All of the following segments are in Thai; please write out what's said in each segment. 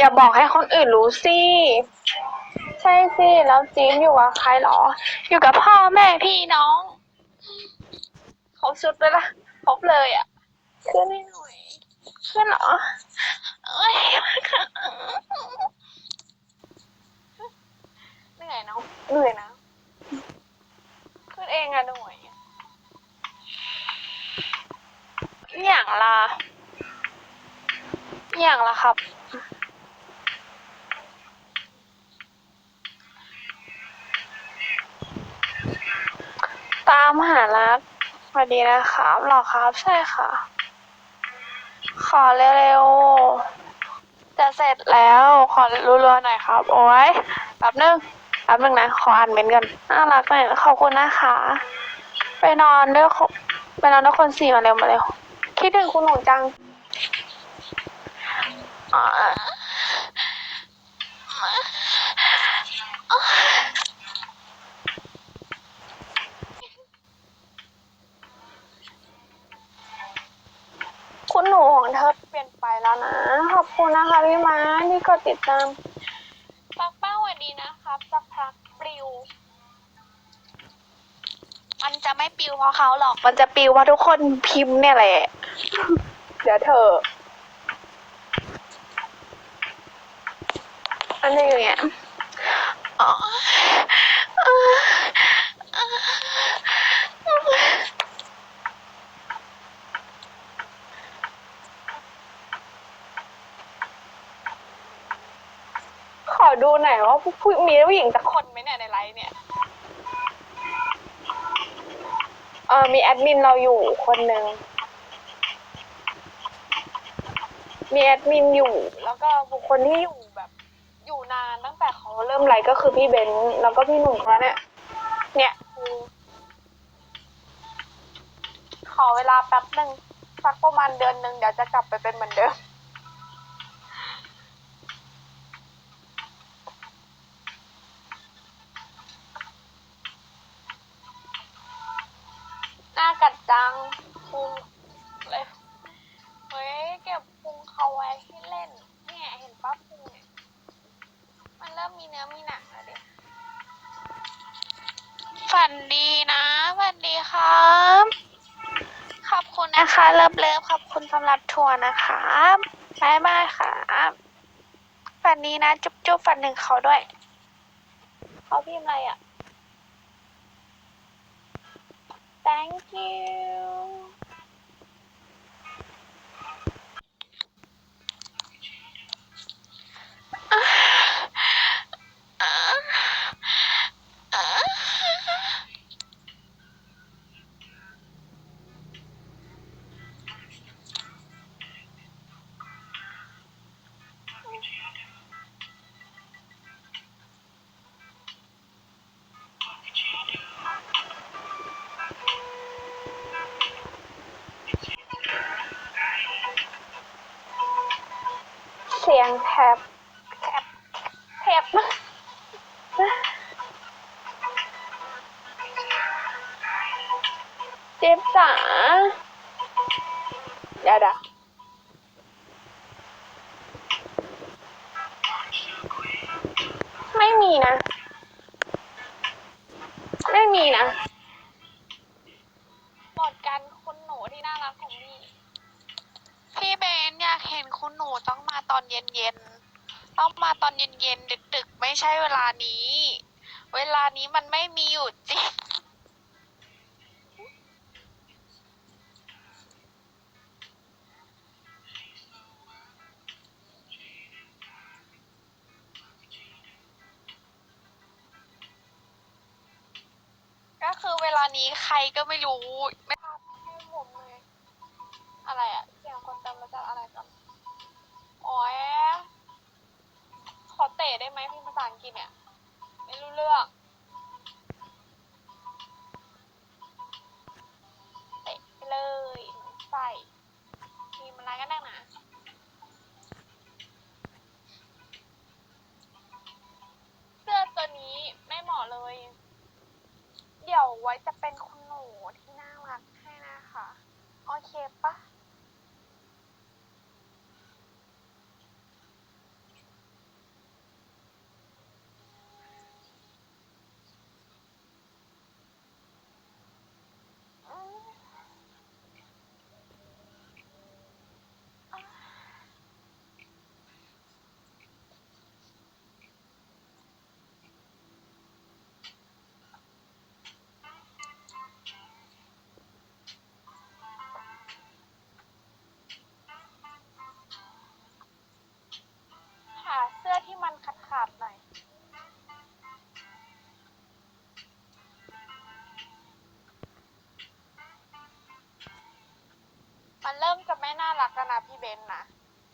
อย่าบอกให้คนอื่นรู้สิ ใช่สิ แล้วจีมอยู่กับใครเหรอ อยู่กับพ่อแม่พี่น้องครบชุดเลยละครบเลยอะขึ้นให้หน่อยขึ้นเหรอเอ้ยเหนื่อยเนะเหนื่อยนะขึ้นเองอะหน่วยอย่างละอย่างละครับ ตามหารักส วัสดีนะครับหรอครับ ใช่ค่ะ ขอเร็วๆ จะเสร็จแล้ว ขอรัวๆหน่อยครับ โอ้ยแป๊บนึงแป๊บนึงนะ ขออ่านเมนต์กัน น่ารักหน่อยขอบคุณนะคะ ไปนอนด้วยไปนอนด้วยคนสี่มาเร็วมาเร็ว คิดถึงคุณหนูจัง อ่าคุณหนูของเธอเปลี่ยนไปแล้วนะ ขอบคุณนะคะพี่ม้าที่กด ติดตามปักเป้าสวัสดีนะครับสักพักปลิว มันจะไม่ปิวเพราะเขาหรอก มันจะปิวเพราะทุกคนพิมพ์เนี่ยแหละ เดี๋ยวเธอ อันนี้อย่างเงี้ยอ๋อขอ ดูหน่อยว่าผู้มีผู้หญิงสักคนไหมเนี่ยในไลฟ์เนี่ยเออมีแอดมินเราอยู่คนหนึ่ง มีแอดมินอยู่ แล้วก็บุคคลที่อยู่แบบ อยู่นานตั้งแต่เขาเริ่มไลฟ์ก็คือพี่เบนซ์แล้วก็พี่หนุ่มเขาเนี่ย เนี่ยคือขอเวลาแป๊บหนึ่งสักประมาณเดือนหนึ่งเดี๋ยวจะกลับไปเป็นเหมือนเดิม กัดจังพุงเลยเฮ้ยเก็บพุงเขาไว้ให้เล่นเนี่ยเห็นป้าพุงเนี่ยมันเริ่มมีเนื้อมีหนังแล้วเด็กฝันดีนะฝันดีครับ ขอบคุณนะคะเลิฟเลิฟขอบคุณสำหรับทัวร์นะครับบายบายครับฝันดีนะ จุ๊บจุ๊บฝันหนึ่งเขาด้วยเขาพิมพ์อะไรอะ Thank you แท็บ เวลานี้ เวลานี้มันไม่มีอยู่จริง ก็คือเวลานี้ใครก็ไม่รู้ ไ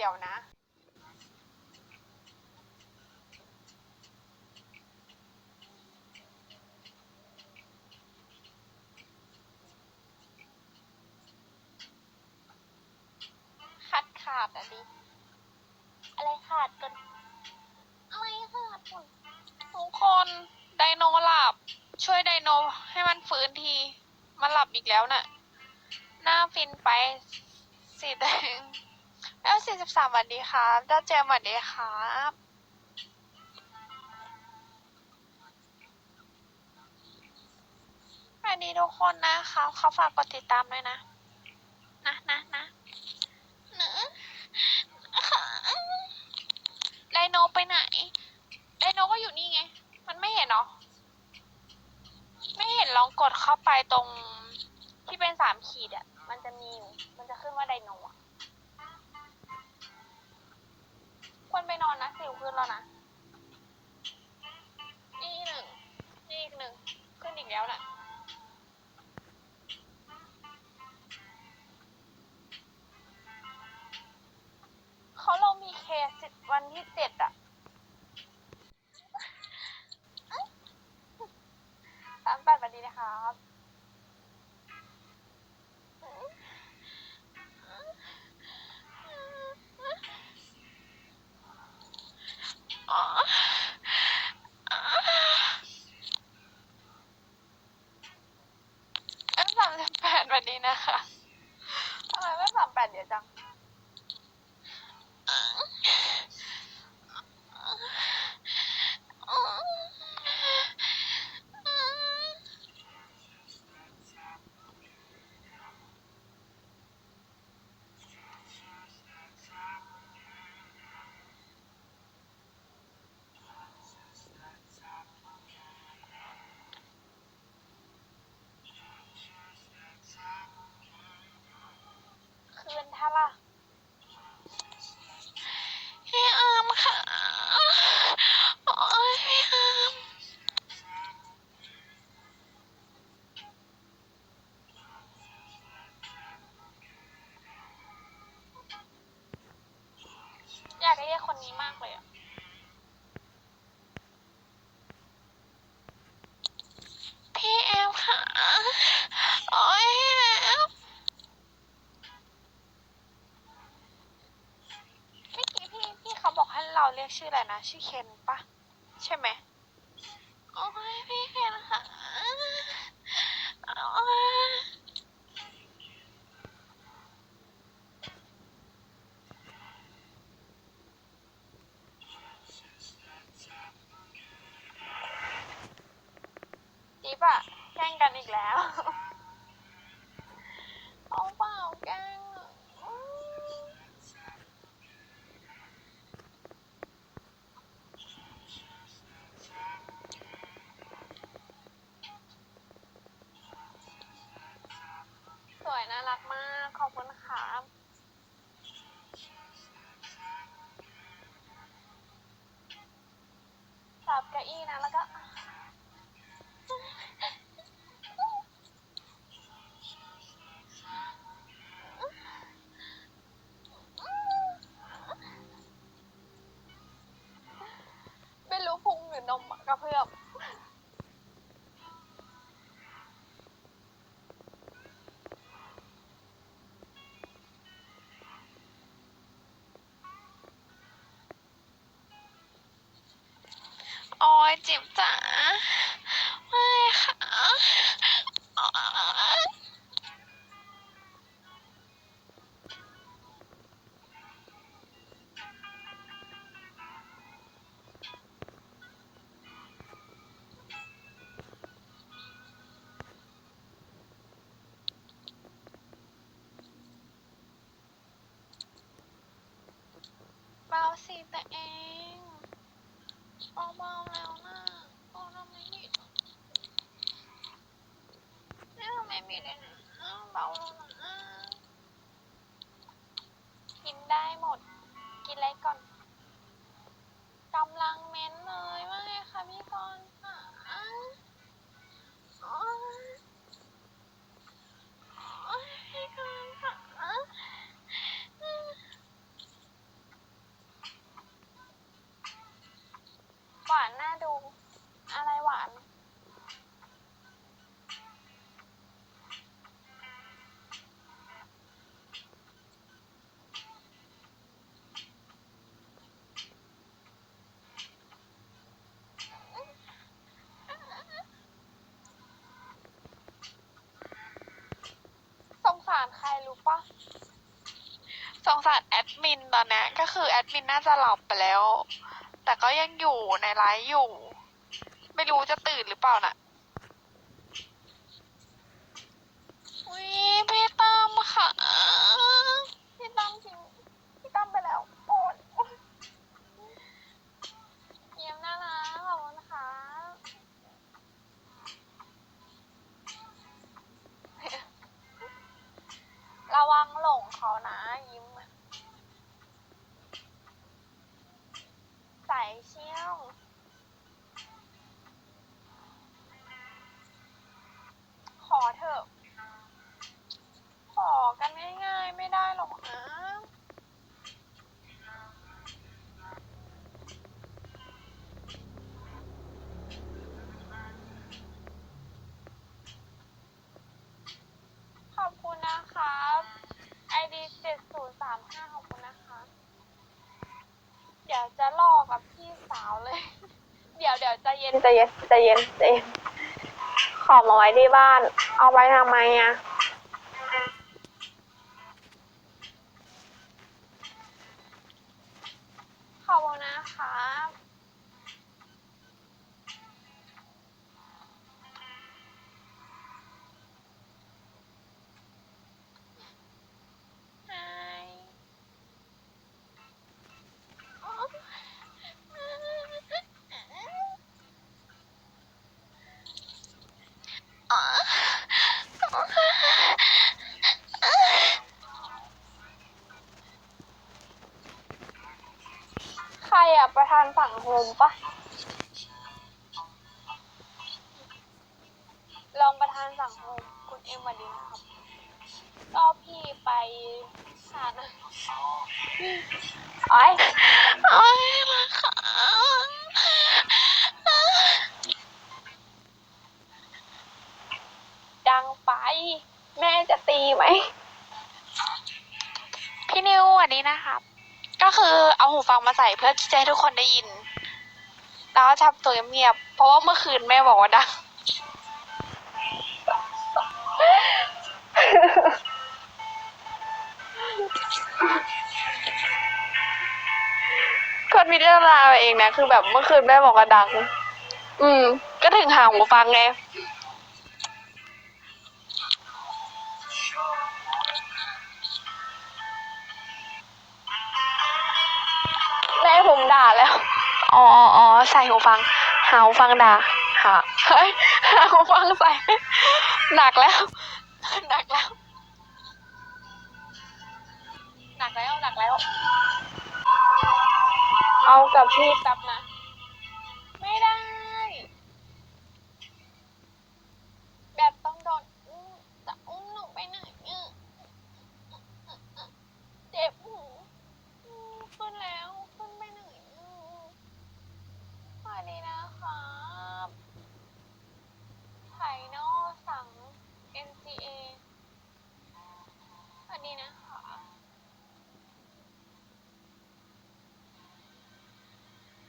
เดี๋ยวนะขาดขาดอะดิ อะไรขาดกันอะไรขาดคนทุกคนไดโนหลับ ช่วยไดโนให้มันฟื้นที มันหลับอีกแล้วน่ะ หน้าฟินไปสีแดง แล้วสี่สิบสามวันดีครับเจ้าเจมสวัสดีครับสวัสดีทุกคนนะครับเขาฝากกดติดตามด้วยนะ นะนะนะเนอะไดโนไปไหนไดโนก็อยู่นี่ไง มันไม่เห็นเหรอไม่เห็นลองกดเข้าไปตรงที่เป็นสามขีดอะมันจะมีอยู่ มันจะขึ้นว่าไดโนอะ ควรไปนอนนะสิวขึ้นแล้วนะ นี่หนึ่ง นี่อีกหนึ่ง ขึ้นอีกแล้วน่ะ เขาลงมีเคสวันที่เจ็ดอะสามแปดวันดีนะครับ นี้มากเลยอะพี่แอมค่ะโอ้ยแอมเมื่อกี้พี่พี่เขาบอกให้เราเรียกชื่ออะไรนะ ชื่อเคนปะใช่ไหมโอ้ยพี่เคนค่ะโอ้ยจิ๊บอะแกล้งกันอีกแล้ว เอาเปล่าแกล้งอะอืม สวยน่า รักมาก ขอบคุณครับสับเก้าอี้นะ แล้วก็ไม่รู้พุงหรือนมอะกระเพื่อม ยจิบจ๋าไม่ค่ะเบาสิแต่เอง อมองแล้วนะโอ้ทำไมนี่นี่ทำไมมีเล่นเบาลงนะอ้า รู้ปะสงสารแอดมินตอนเนี้ยก็คือแอดมินน่าจะหลับไปแล้ว แต่ก็ยังอยู่ในไลฟ์อยู่ ไม่รู้จะตื่นหรือเปล่าน่ะ อุ้ยพี่ตั้มค่ะ พี่ตั้มทิ้งพี่ตั้มไปแล้วโอนเยี่ยมน่ารักขอบคุณค่ะ ระวังหลงเขานะ ยิ้มอะใส่เชี่ยว ขอเถอะ ขอกันง่ายๆ ไม่ได้หรอกนะ ขอบคุณนะครับ ID เจ็ดศูนย์สามห้าขอบคุณนะคะ เดี๋ยวจะลอกกับพี่สาวเลย เดี๋ จะเย็นใจะเย็นใจเย็นใจเย็นขอมาไว้ที่บ้าน เอาไว้ทำไมอะ ขอบคุณนะครับไฮอ๋อ ใครอะ ประธานสังคมปะรองประธานสังคมคุณเอ็มสวัสดีนะครับก็พี่ไปศาลนะโอ้ยโอ้ยมา คือเอาหูฟังมาใส่เพื่อที่จะให้ทุกคนได้ยิน แล้วก็ทำตัวเงียบๆเพราะว่าเมื่อคืนแม่บอกว่าดัง คนพิจารณาเองนะ คือแบบเมื่อคืนแม่บอกว่าดัง อืม ก็ถึงหางหูฟังไง หาฟังด่าหาเฮ้ยหาฟังใส่หนักแล้วหนักแล้วหนักแล้วหนักแล้ว เอากับพี่ตับนะ ไม่ได้ แบบต้องโดนอุ้มจะอุ้มหนูไปไหนเนี่ยเจ็บหูอืมขึ้นแล้ว ขึ้นไปไหนอืมสวัสดีนะครับไถโนสัง NCA สวัสดีนะคะ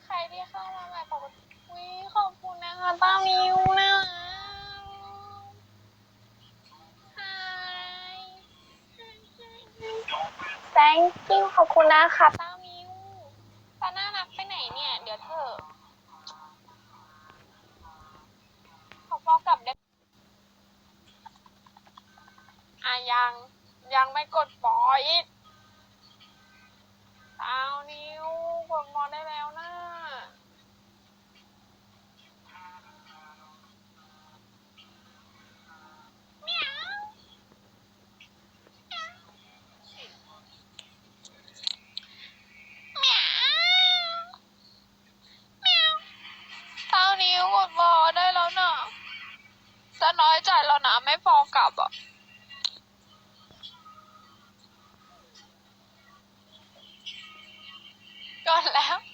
ใคร ที่เข้ามาใหม่ขอบคุณวิขอบคุณนะคะต้ามิวนะ Hi Thank you ขอบคุณนะคะต้ามิวตาน่ารักไปไหนเนี่ย เดี๋ยวเธอะขอพอกลับได้อะยัง ยังไม่กดปล่อย แล้ว